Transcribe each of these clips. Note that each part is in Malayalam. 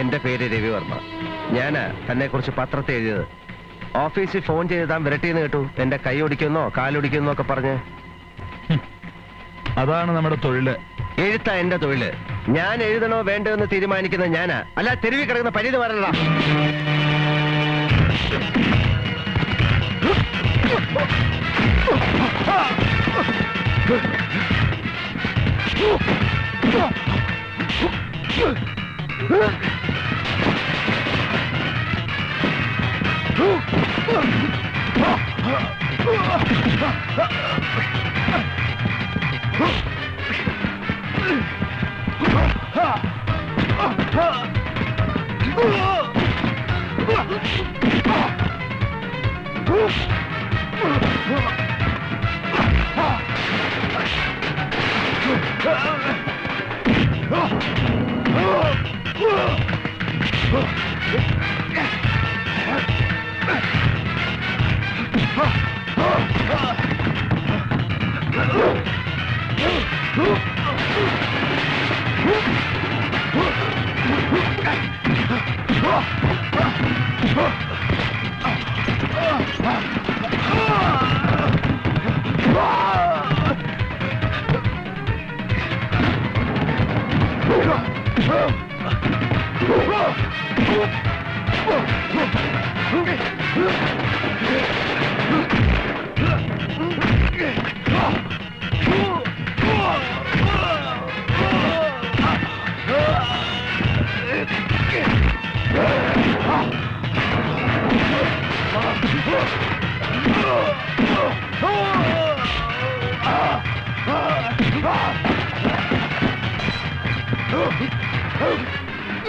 എന്റെ പേര് രവിവർമ്മ. ഞാൻ തന്നെ കുറിച്ച് പത്രത്തിൽ എഴുതിയത്. ഓഫീസിൽ ഫോൺ ചെയ്ത് താൻ വിരട്ടിന്ന് കേട്ടു. എന്റെ കൈ ഒടിക്കുന്നോ കാലൊടിക്കുന്നോ ഒക്കെ പറഞ്ഞ്. അതാണ് നമ്മുടെ തൊഴിൽ. എഴുത്ത എന്റെ തൊഴിൽ. ഞാൻ എഴുതണോ വേണ്ടോ എന്ന് തീരുമാനിക്കുന്നത് ഞാനാ. അല്ല തെരുവിൽ കിടക്കുന്ന പരിധി വരണ്ട 啊啊 Huh?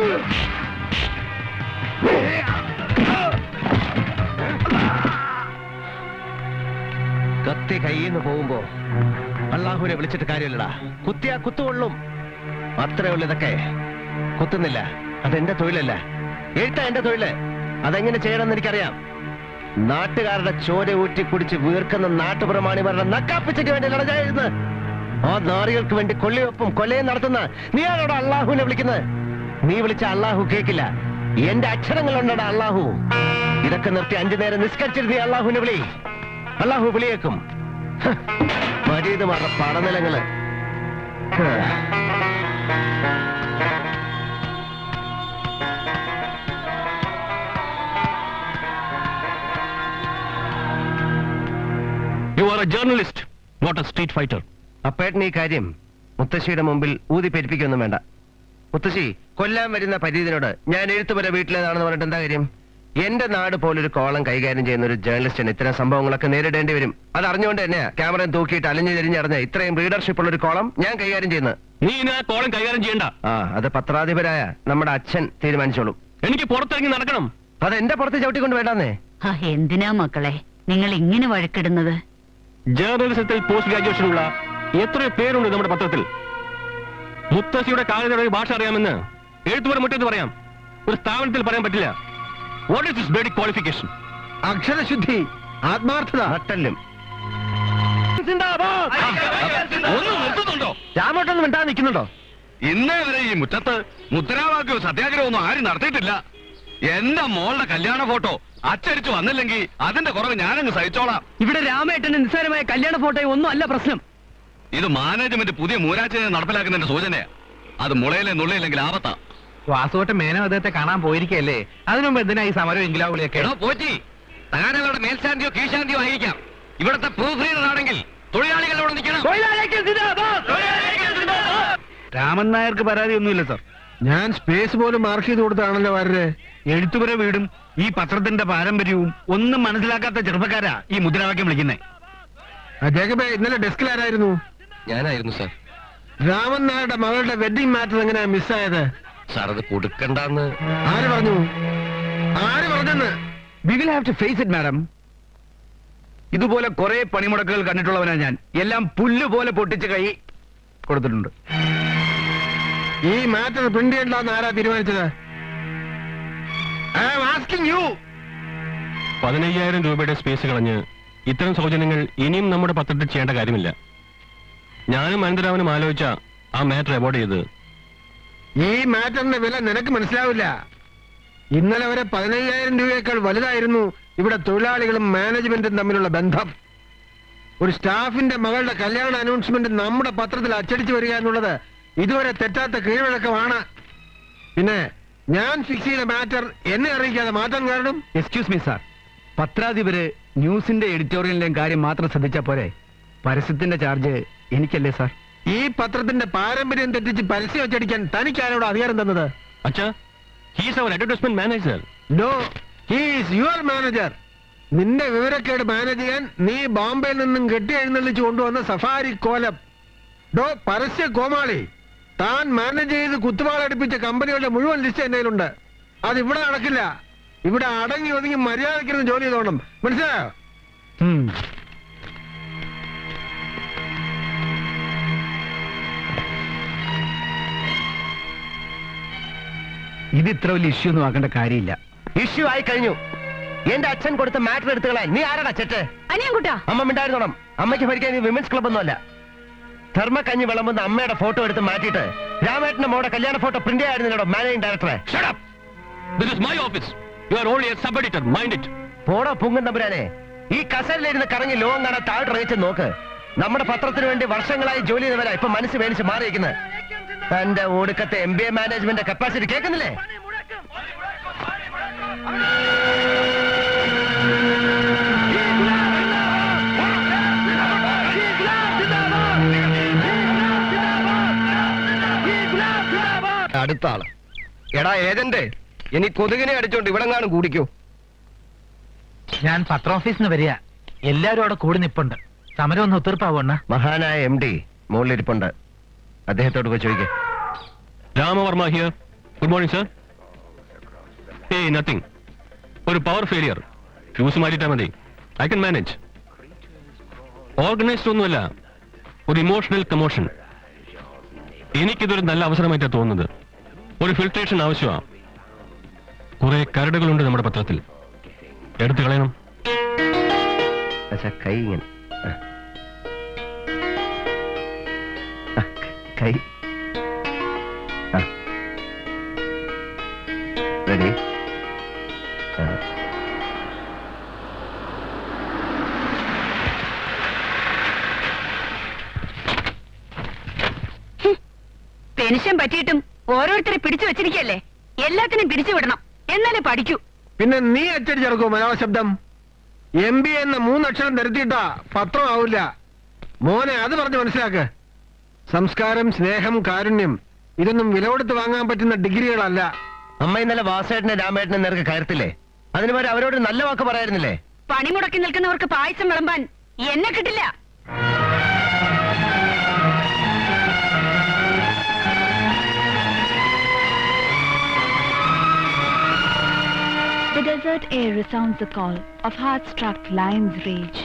കത്തി കയ്യിൽ നിന്ന് പോകുമ്പോ അള്ളാഹുവിനെ വിളിച്ചിട്ട് കാര്യമില്ലടാ. കുത്തിയാ കുത്തുകൊള്ളും. അത്രേ ഉള്ളു ഇതൊക്കെ. കുത്തുന്നില്ല. അതെന്റെ തൊഴിലല്ല. എഴുത്താ എന്റെ തൊഴിൽ. അതെങ്ങനെ ചെയ്യണമെന്ന് എനിക്കറിയാം. നാട്ടുകാരുടെ ചോര ഊറ്റി കുടിച്ച് വീർക്കുന്ന നാട്ടുപ്രമാണിമാരുടെ നക്കാപ്പിച്ചയ്ക്ക് വേണ്ടി നടഞ്ഞായിരുന്നു ആ നാറികൾക്ക് വേണ്ടി കൊള്ളിയൊപ്പം കൊലയും നടത്തുന്ന നീ നീയാണോടാ അള്ളാഹുവിനെ വിളിക്കുന്നത്? നീ വിളിച്ച അള്ളാഹു കേക്കില്ല. എന്റെ അക്ഷരങ്ങളുണ്ടടാ അള്ളാഹു. ഇതൊക്കെ നിർത്തി അഞ്ചു നേരം നിസ്കരിച്ചിരുന്ന അള്ളാഹുവിനെ വിളി. അള്ളാഹു വിളിയേക്കും. പടനിലങ്ങൾ. You are a journalist not a street fighter അപ്പേട്ടൻ ഈ കാര്യം മുത്തശ്ശിയുടെ മുമ്പിൽ ഊതി പെരുപ്പിക്കൊന്നും വേണ്ട. മുത്തശ്ശി കൊല്ലാൻ വരുന്ന പരീതിനോട് ഞാൻ എഴുത്തുപുര വീട്ടിലേതാണെന്ന് പറഞ്ഞിട്ട് എന്താ കാര്യം? എന്റെ നാട് പോലൊരു കോളം കൈകാര്യം ചെയ്യുന്ന ഒരു ജേർണലിസ്റ്റിന് ഇത്തരം സംഭവങ്ങളൊക്കെ നേരിടേണ്ടി വരും. അത് അറിഞ്ഞുകൊണ്ട് തന്നെയാ ക്യാമറയും തൂക്കിയിട്ട് അലഞ്ഞു തിരിഞ്ഞറിഞ്ഞ ഇത്രയും റീഡർഷിപ്പ് ഉള്ള ഒരു കോളം ഞാൻ കൈകാര്യം ചെയ്യുന്നത്. നീ ഇനി ആ കോളം കൈകാര്യം ചെയ്യണ്ട. ആ അത് പത്രാധിപരായ നമ്മുടെ അച്ഛൻ തീരുമാനിച്ചോളൂ. എനിക്ക് പുറത്തിറങ്ങി നടക്കണം. അത് എന്റെ പുറത്ത് ചവിട്ടിക്കൊണ്ട് വേണ്ടാന്നേ. ആ, എന്തിനാ മക്കളെ? നിങ്ങൾ ഇങ്ങനെ വഴക്കിടുന്നത്? ജേർണലിസത്തിൽ പോസ്റ്റ് ഗ്രാജുവേഷൻ ഉള്ള എത്രയോ പേരുണ്ട് നമ്മുടെ പത്രത്തിൽ. മുത്തശ്ശിയുടെ കാലയുടെ ഭാഷ അറിയാമെന്ന് എഴുത്തുപോലെ മുറ്റത്ത് പറയാം. ഒരു സ്ഥാപനത്തിൽ പറയാൻ പറ്റില്ല. What is this basic qualification അക്ഷരശുദ്ധി ആത്മാർത്ഥത. നട്ടല്ലും രാമോട്ടൊന്നും മിണ്ടാതെ നിൽക്കുന്നുണ്ടോ? ഇന്നേ വരെ ഈ മുറ്റത്ത് മുദ്രാവാക്യവും സത്യാഗ്രഹമൊന്നും ആരും നടത്തിയിട്ടില്ല. എന്റെ മോളുടെ കല്യാണ ഫോട്ടോ അച്ചടിച്ചു വന്നില്ലെങ്കിൽ അതിന്റെ കുറവ് ഞാനങ്ങ് സഹിച്ചോളാം. ഇവിടെ രാമേട്ടന്റെ നിസ്സാരമായ കല്യാണ ഫോട്ടോ ഒന്നും അല്ല പ്രശ്നം. ഇത് മാനേജ്മെന്റ് പുതിയ മൂരാച്ചനെ നടപ്പിലാക്കുന്നതിന്റെ സൂചനയാ. അത് മുളയിലെ നുള്ളയില്ലെങ്കിൽ ആപത്താ. വാസുവട്ട മേനോ അദ്ദേഹത്തെ കാണാൻ പോയിരിക്കല്ലേ അതിനുമുമ്പ് എന്തിനാ ഈ സമരം എങ്കിലാവുളിയൊക്കെ പോറ്റി താനവരുടെ മേൽശാന്തിയോ കീഴ്ശാന്തിയോ ആയിരിക്കാം. ഇവിടുത്തെ പ്രൂഫ് റീഡർ ആണെങ്കിൽ തൊഴിലാളികൾ ഇവിടെ നിൽക്കണം. രാമൻ നായർക്ക് പരാതി ഒന്നുമില്ല സാർ. ഞാൻ സ്പേസ് പോലും മാർക്ക് ചെയ്ത് കൊടുത്താണല്ലോ വരരെ എഴുത്തുപുര വീടും ഈ പത്രത്തിന്റെ പാരമ്പര്യവും ഒന്നും മനസ്സിലാക്കാത്ത ചെറുപ്പക്കാരാ ഈ മുദ്രാവാക്യം വിളിക്കുന്നേ. ജേക്കബേ ഇന്നലെ ഡെസ്കിൽ ആരായിരുന്നു ഞാനായിരുന്നു സാർ. രാമൻ നായരുടെ മകളുടെ വെഡിങ് മാറ്റർ എങ്ങനെയാ മിസ്സായത് സാർ അത് കൊടുക്കണ്ടെന്ന്. ആര് പറഞ്ഞു? ആര് പറഞ്ഞെന്ന്? We will have to face it madam ഇതുപോലെ കുറെ പണിമുടക്കുകൾ കണ്ടിട്ടുള്ളവനാ ഞാൻ. എല്ലാം പുല്ല് പോലെ പൊട്ടിച്ച് കൈ കൊടുത്തിട്ടുണ്ട്. ഈ മാറ്റർ പ്രിന്റ് ചെയ്യണ്ടെന്ന് ആരാ തീരുമാനിച്ചത്? ആസ്കിങ് യു പതിനയ്യായിരം രൂപയുടെ സ്പേസ് കളഞ്ഞ് ഇത്തരം സൗജന്യങ്ങൾ ഇനിയും നമ്മുടെ പത്രത്തിൽ ചെയ്യേണ്ട കാര്യമില്ല. ഞാനും അനന്തരാമനും ആലോചിച്ച ആ മാറ്റർ അവോർഡ് ചെയ്ത്. ഈ മാറ്ററിന്റെ വില നിനക്ക് മനസ്സിലാവില്ല. ഇന്നലെ വരെ പതിനയ്യായിരം രൂപയേക്കാൾ വലുതായിരുന്നു ഇവിടെ തൊഴിലാളികളും മാനേജ്മെന്റും തമ്മിലുള്ള ബന്ധം. ഒരു സ്റ്റാഫിന്റെ മകളുടെ കല്യാണ അനൗൺസ്മെന്റ് നമ്മുടെ പത്രത്തിൽ അച്ചടിച്ചു വരിക എന്നുള്ളത് ഇതുവരെ തെറ്റാത്ത കീഴ്വഴക്കമാണ്. പിന്നെ ഞാൻ ഫിക്സ് ചെയ്ത മാറ്റർ എന്നെ അറിയിക്കാതെ മാറ്റാൻ കാരണം? എക്സ്ക്യൂസ് മീ സാർ പത്രാധിപര് ന്യൂസിന്റെ എഡിറ്റോറിയലിലെയും കാര്യം മാത്രം ശ്രദ്ധിച്ചാൽ പോരെ? പരസ്യത്തിന്റെ ചാർജ് എനിക്കല്ലേ സാർ? ഈ പത്രത്തിന്റെ പാരമ്പര്യം തെറ്റിച്ച് പരസ്യം വെച്ചടിക്കാൻ തനിക്ക് ആരോട് അധികാരം തന്നത്? അച്ഛാ he's our advertisement manager no he's your manager നിന്റെ വിവരക്കേട് മാനേജ് ചെയ്യാൻ നീ ബോംബെയിൽ നിന്നും കെട്ടി എഴുന്നള്ളിച്ച് കൊണ്ടുവന്ന സഫാരി കോലം. ഡോ പരസ്യ കോമാളി താൻ മാനേജ് ചെയ്ത് കുത്തുവാളടിപ്പിച്ച കമ്പനികളുടെ മുഴുവൻ ലിസ്റ്റ് എന്റെ കയ്യിലുണ്ട്. അത് ഇവിടെ നടക്കില്ല. ഇവിടെ അടങ്ങി ഒതുങ്ങി മര്യാദക്കിരുന്ന് ജോലി ചെയ്തോണം. മനസ്സിലായോ? ഇത് ഇത്ര വലിയ ഇഷ്യൂ ഒന്നും ആക്കേണ്ട കാര്യമില്ല. ഇഷ്യൂ ആയി കഴിഞ്ഞു. എന്റെ അച്ഛൻ കൊടുത്ത മാറ്റർ എടുത്തുകളെ നീ ആരാടാ ചെറ്റ്? അനിയൻകുട്ടാ. അമ്മ മിണ്ടായിരുന്നോണം അമ്മയ്ക്ക് ഭരിക്കാൻ ഈ വിമൻസ് ക്ലബ് ഒന്നുമല്ല. ധർമ്മക്കഞ്ഞി വിളമ്പുന്ന അമ്മയുടെ ഫോട്ടോ എടുത്ത് മാറ്റിയിട്ട് രാമേട്ടന്റെ മോടെ കല്യാണ ഫോട്ടോ പ്രിന്റ് ആയിരുന്നല്ലോ മാനേജിംഗ് ഡയറക്ടറെ my office. You are only a sub-editor. Mind it. പോടോ പുങ്ങൻ തമ്പുരാനെ. ഈ കസലിലിരുന്ന് കറങ്ങി ലോകം കാണാൻ താഴ്ത്തിറങ്ങിച്ച് നോക്ക്. നമ്മുടെ പത്രത്തിന് വേണ്ടി വർഷങ്ങളായി ജോലി ചെയ്തവരാ ഇപ്പൊ മനസ്സ് മേടിച്ച് മാറിയിരിക്കുന്നത് തന്റെ ഒടുക്കത്തെ M B A management capacity കേൾക്കുന്നില്ലേ? അടുത്ത ആൾ എടാ ഏജന്റ് ഇനി കൊതുകിനെ അടിച്ചോണ്ട് ഇവിടെ കാണും കൂടിക്കോ. ഞാൻ പത്ര ഓഫീസിന് വരിക. എല്ലാരും അവിടെ കൂടി നിപ്പുണ്ട്. സമരം ഒന്ന് ഒത്തീർപ്പാവണ്ണ മഹാനായ എം ഡി മുകളിലിരിപ്പുണ്ട് അദ്ദേഹത്തോട് പോയി ചോദിക്കേ. Ramavarma here good morning sir ഏയ് നത്തിങ് ഒരു പവർ ഫെയിലിയർ ഫ്യൂസ് മാറ്റിട്ടാ മതി. ഐ കൻ മാനേജ് ഓർഗനൈസ്ഡ് ഒന്നുമല്ല. ഒരു ഇമോഷണൽ കമോഷൻ എനിക്കിതൊരു നല്ല അവസരമായിട്ടാണ് തോന്നുന്നത്. ഒരു ഫിൽട്രേഷൻ ആവശ്യമാണ് കുറെ കരടുകളുണ്ട് നമ്മുടെ പത്രത്തിൽ. എടുത്തു കളയണം. പിടിച്ചു വെച്ചിരിക്കല്ലേ? എല്ലാത്തിനും പിരിച്ചു വിടണം. എന്നാലേ പഠിക്കൂ. പിന്നെ നീ അച്ചടിച്ചിറക്കൂ മലയാള ശബ്ദം? എം ബി എന്ന മൂന്നക്ഷരം തരുത്തിയിട്ടാ പത്രം ആവില്ല. മോനെ അത് പറഞ്ഞ് മനസ്സിലാക്ക്. സംസ്കാരം സ്നേഹം കാരുണ്യം ഇതൊന്നും വില കൊടുത്ത് വാങ്ങാൻ പറ്റുന്ന ഡിഗ്രികളല്ല. അമ്മ ഇന്നലെ വാസേട്ടനെ രാമേട്ടനെ നേർക്ക് കയർത്തില്ലേ? അതിന് വരെ അവരോട് നല്ല വാക്ക് പറയായിരുന്നില്ലേ? പണിമുടക്കി നിൽക്കുന്നവർക്ക് പായസം വിളമ്പാൻ എന്നെ കിട്ടില്ല. Desert air resounds the call of heart-struck lion's rage.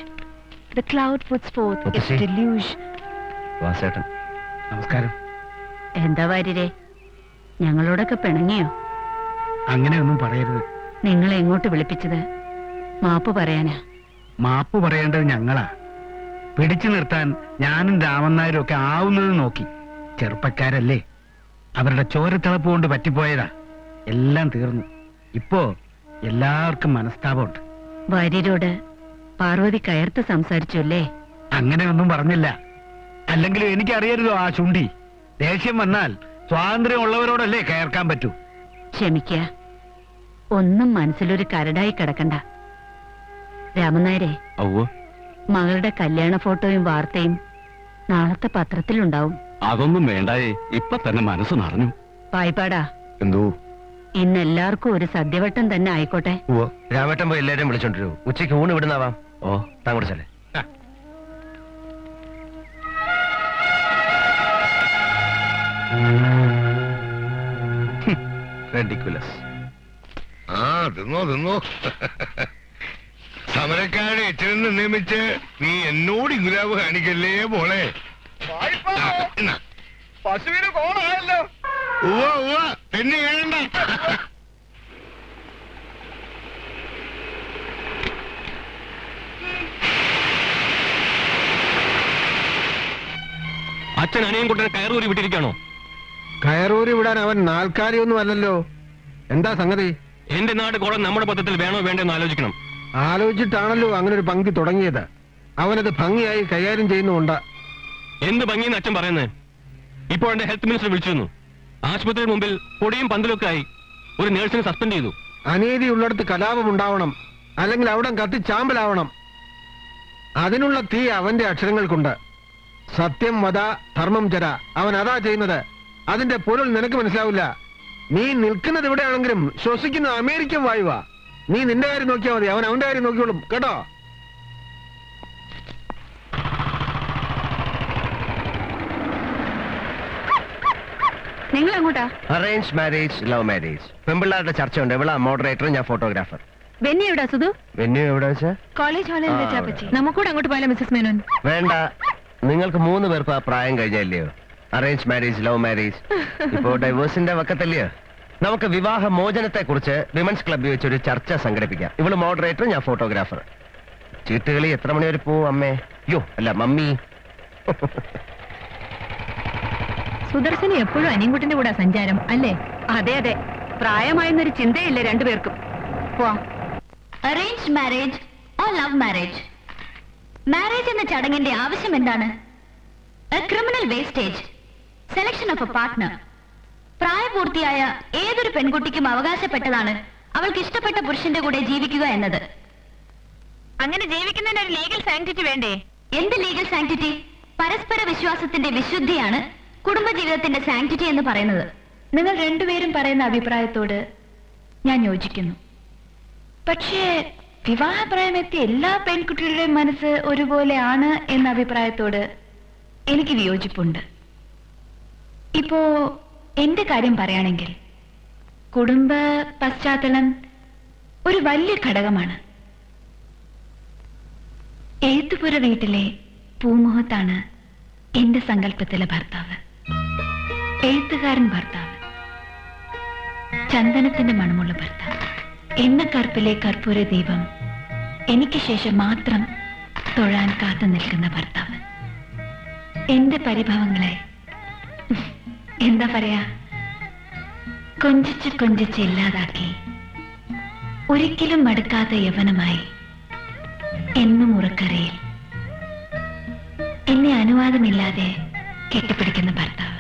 The cloud puts forth its deluge. വാസേട്ടൻ. നമസ്കാരം. എന്താ വാര്യരെ? ഞങ്ങളോടൊക്കെ പിണങ്ങിയോ? അങ്ങനെയൊന്നും പറയരുത്. നിങ്ങളെ എങ്ങോട്ട് വിളിപ്പിച്ചത്? മാപ്പ് പറയാനാ. മാപ്പ് പറയേണ്ടത് ഞങ്ങളാ. പിടിച്ചു നിർത്താൻ ഞാനും രാമനായരും ഒക്കെ ആവുന്നത് നോക്കി. ചെറുപ്പക്കാരല്ലേ. അവരുടെ ചോരത്തിളപ്പ് കൊണ്ട് പറ്റിപ്പോയതാ. എല്ലാം തീർന്നു. ഇപ്പോ എല്ലാവർക്കും മനസ്താപമുണ്ട്. വാര്യരോട് പാർവതി കയർത്ത് സംസാരിച്ചു അല്ലേ അങ്ങനെയൊന്നും പറഞ്ഞില്ല. അല്ലെങ്കിലും എനിക്കറിയരുതോ ആ ചുണ്ടി. ദേഷ്യം വന്നാൽ സ്വാതന്ത്ര്യം ഉള്ളവരോടല്ലേ കയർക്കാൻ പറ്റൂ. ക്ഷമിക്ക. ഒന്നും മനസ്സിലൊരു കരടായി കിടക്കണ്ട. രാമനായരെ മകളുടെ കല്യാണ ഫോട്ടോയും വാർത്തയും നാളത്തെ പത്രത്തിലുണ്ടാവും. അതൊന്നും വേണ്ടായേ. ഇപ്പൊ തന്നെ മനസ്സ് നിറഞ്ഞു. പായ്പാടാ എന്തോ? ഇന്ന് എല്ലാവർക്കും ഒരു സദ്യവട്ടം തന്നെ ആയിക്കോട്ടെ. രാവട്ടം പോയി എല്ലാരും വിളിച്ചോണ്ടിരൂ. ഉച്ചയ്ക്ക് ഊണ് ഇവിടുന്നാവാം. ഓ. താങ്കോട് ചെല്ലേ. റെഡിക്കുലസ് ആ തിന്നോ തിന്നോ. സമരക്കാരെ എച്ചിരുന്ന് നിയമിച്ച് നീ എന്നോട് ഇങ്ങുലാവ് കാണിക്കല്ലേ പോളെ പശുവിന് കോണായല്ലോ ഉവ്വ ഉവ്വ. തന്നെ വേണ്ട. അച്ഛൻ അനിയൻകുട്ടനെ കയറൂരി വിട്ടിരിക്കാണോ കയറൂരി വിടാൻ അവൻ നാൽക്കാലിയൊന്നും അല്ലല്ലോ. എന്താ സംഗതി? എന്റെ നാട് കുളം നമ്മുടെ പദ്ധത്തിൽ വേണോ വേണ്ടോ എന്ന് ആലോചിക്കണം. ആലോചിച്ചിട്ടാണല്ലോ അങ്ങനെ ഒരു പങ്കി തുടങ്ങിയത്. അവനത് ഭംഗിയായി കൈകാര്യം ചെയ്യുന്നുണ്ട് എന്ത് ഭംഗിയെന്ന് അച്ഛൻ പറയുന്നത്? ഇപ്പോൾ എന്റെ ഹെൽത്ത് മിനിസ്റ്റർ വിളിച്ചിരുന്നു ആശുപത്രിയുടെ മുമ്പിൽ പൊടിയും പന്തലൊക്കെ ആയി ഒരു നേഴ്സിനെ സസ്പെൻഡ് ചെയ്തു. അനീതി ഉള്ളിടത്ത് കലാപം ഉണ്ടാവണം. അല്ലെങ്കിൽ അവിടെ കത്തി ചാമ്പലാവണം. അതിനുള്ള തീ അവന്റെ അക്ഷരങ്ങൾക്കുണ്ട്. സത്യം വധ ധർമ്മം ചര അവൻ അതാ ചെയ്യുന്നത്. അതിന്റെ പൊരുൾ നിനക്ക് മനസ്സിലാവില്ല. നീ നിൽക്കുന്നത് എവിടെയാണെങ്കിലും ശ്വസിക്കുന്നത് അമേരിക്കൻ വായുവാ. നീ നിന്റെ കാര്യം നോക്കിയാൽ മതി. അവൻ അവന്റെ കാര്യം നോക്കിയോളും കേട്ടോ? നിങ്ങൾ എങ്ങോട്ടാ അറേഞ്ച് മാരേജ് ലവ് മാരേജ് പെമ്പിള്ളാരുടെ ചർച്ചയുണ്ട്. എവിടാ മോഡറേറ്റർ ഞാൻ ഫോട്ടോഗ്രാഫർ ബെന്നി എവിടാ സുധു? വെന്യൂ എവിടെ വെച്ചാ? കോളേജ് ഹാളിൽ ആ, വെച്ചാ. പറ്റി നമുക്കൂടെ അങ്ങോട്ട് പോയാലോ മിസ്സസ് മേനോൻ? വേണ്ട. നിങ്ങൾക്ക് മൂന്ന് പേർക്ക് ആ പ്രായം കഴിഞ്ഞല്ലയോ അറേഞ്ച് മാരേജ് ലവ് മാരേജ് ഇപ്പോ ഡൈവേഴ്സിന്റെ വക്കത്തല്ലയോ? നമുക്ക് വിവാഹ മോചനത്തെ കുറിച്ച് വിമൻസ് ക്ലബ്ബിൽ വെച്ച് ഒരു ചർച്ച സംഘടിപ്പിക്കാം. ഇവൾ മോഡറേറ്റർ ഞാൻ ഫോട്ടോഗ്രാഫർ ചീട്ടുകളി എത്ര മണി വരെ പോവും അമ്മേ? യോ അല്ല മമ്മി. സുദർശന് എപ്പോഴും അനിയൻകുട്ടിന്റെ കൂടെ സഞ്ചാരം അല്ലേ? അതെ അതെ. പ്രായമായെന്നൊരു ചിന്തയില്ല രണ്ടുപേർക്കും. Arrange marriage or love marriage marriage എന്ന ചടങ്ങിന്റെ ആവശ്യം എന്താണ്? A criminal wastage selection of a partner പ്രായപൂർത്തിയായ ഏതൊരു പെൺകുട്ടിക്കും അവകാശപ്പെട്ടതാണ് അവൾക്ക് ഇഷ്ടപ്പെട്ട പുരുഷന്റെ കൂടെ ജീവിക്കുക എന്നത്. അങ്ങനെ ജീവിക്കുന്നതിന് ഒരു ലീഗൽ സാങ്ക്ടിറ്റി വേണ്ടേ? എന്ത് ലീഗൽ സാങ്ക്ടിറ്റി പരസ്പര വിശ്വാസത്തിന്റെ വിശുദ്ധിയാണ് കുടുംബജീവിതത്തിന്റെ സാങ്ക്ടിറ്റി എന്ന് പറയുന്നത്. നിങ്ങൾ രണ്ടുപേരും പറയുന്ന അഭിപ്രായത്തോട് ഞാൻ യോജിക്കുന്നു. പക്ഷേ വിവാഹപ്രായമെത്തിയ എല്ലാ പെൺകുട്ടികളുടെയും മനസ്സ് ഒരുപോലെയാണ് എന്ന അഭിപ്രായത്തോട് എനിക്ക് വിയോജിപ്പുണ്ട്. ഇപ്പോ എന്റെ കാര്യം പറയുകയാണെങ്കിൽ കുടുംബ പശ്ചാത്തലം ഒരു വലിയ ഘടകമാണ്. എഴുത്തുപുര വീട്ടിലെ പൂമുഖത്താണ് എന്റെ സങ്കല്പത്തിലെ ഭർത്താവ്. എഴുത്തുകാരൻ ഭർത്താവ്. ചന്ദനത്തിന്റെ മണമുള്ള ഭർത്താവ്. എന്ന കർപ്പിലെ കർപ്പൂര ദീപം എനിക്ക് ശേഷം മാത്രം തൊഴാൻ കാത്തു നിൽക്കുന്ന ഭർത്താവ്. എന്റെ പരിഭവങ്ങളെ എന്താ പറയാ? കൊഞ്ചിച്ച് കൊഞ്ചിച്ച് ഇല്ലാതാക്കി ഒരിക്കലും മടുക്കാത്ത യവനമായി എന്നും ഉറക്കറിയിൽ എന്നെ അനുവാദമില്ലാതെ കെട്ടിപ്പിടിക്കുന്ന ഭർത്താവ്.